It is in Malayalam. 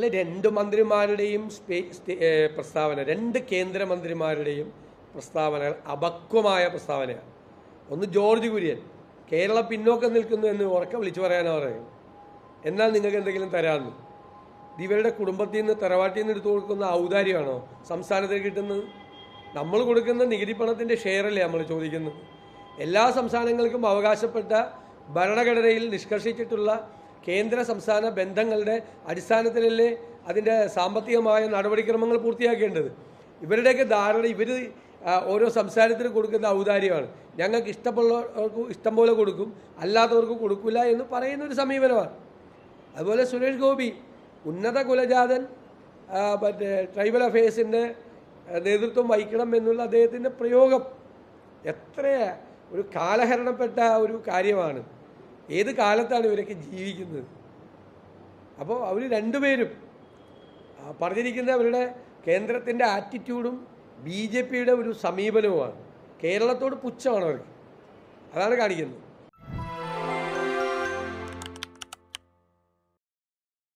അല്ല രണ്ട് മന്ത്രിമാരുടെയും പ്രസ്താവന രണ്ട് കേന്ദ്രമന്ത്രിമാരുടെയും പ്രസ്താവനകൾ അപക്വമായ പ്രസ്താവനയാണ്. ഒന്ന് ജോർജ് കുര്യൻ. കേരള പിന്നോക്കം നിൽക്കുന്നു എന്ന് ഉറക്കെ വിളിച്ചു പറയാനാണ് പറയുന്നത്. എന്നാൽ നിങ്ങൾക്ക് എന്തെങ്കിലും തരാമെന്ന്. ഇവരുടെ കുടുംബത്തിൽ നിന്ന് തറവാട്ടിൽ നിന്ന് എടുത്തു കൊടുക്കുന്ന ഔദാര്യമാണോ സംസ്ഥാനത്തിന് കിട്ടുന്നത്? നമ്മൾ കൊടുക്കുന്ന നികുതി പണത്തിന്റെ ഷെയറല്ലേ നമ്മൾ ചോദിക്കുന്നത്? എല്ലാ സംസ്ഥാനങ്ങൾക്കും അവകാശപ്പെട്ട ഭരണഘടനയിൽ നിഷ്കർഷിച്ചിട്ടുള്ള കേന്ദ്ര സംസ്ഥാന ബന്ധങ്ങളുടെ അടിസ്ഥാനത്തിലല്ലേ അതിന്റെ സാമ്പത്തികമായ നടപടിക്രമങ്ങൾ പൂർത്തിയാക്കേണ്ടത്? ഇവരുടെയൊക്കെ ധാരണ ഇവർ ഓരോ സംസ്ഥാനത്തിന് കൊടുക്കുന്ന ഔദാര്യമാണ്. ഞങ്ങൾക്ക് ഇഷ്ടമുള്ളവർക്ക് ഇഷ്ടം പോലെ കൊടുക്കും അല്ലാത്തവർക്ക് കൊടുക്കില്ല എന്ന് പറയുന്ന ഒരു സമീപനമാണ്. അതുപോലെ സുരേഷ് ഗോപി ഉന്നത കുലജാതൻ മറ്റേ ട്രൈബൽ അഫയേഴ്സിന്റെ നേതൃത്വം വഹിക്കണം എന്നുള്ള അദ്ദേഹത്തിന്റെ പ്രയോഗം എത്ര ഒരു കാലഹരണപ്പെട്ട ഒരു കാര്യമാണ്. ഏത് കാലത്താണ് ഇവരൊക്കെ ജീവിക്കുന്നത്? അപ്പോൾ അവർ രണ്ടുപേരും പറഞ്ഞിരിക്കുന്ന അവരുടെ കേന്ദ്രത്തിന്റെ ആറ്റിറ്റ്യൂഡും ബി ജെ പിയുടെ ഒരു സമീപനവുമാണ്. കേരളത്തോട് പുച്ഛമാണ് അവർക്ക്. അതാണ് കാണിക്കുന്നത്.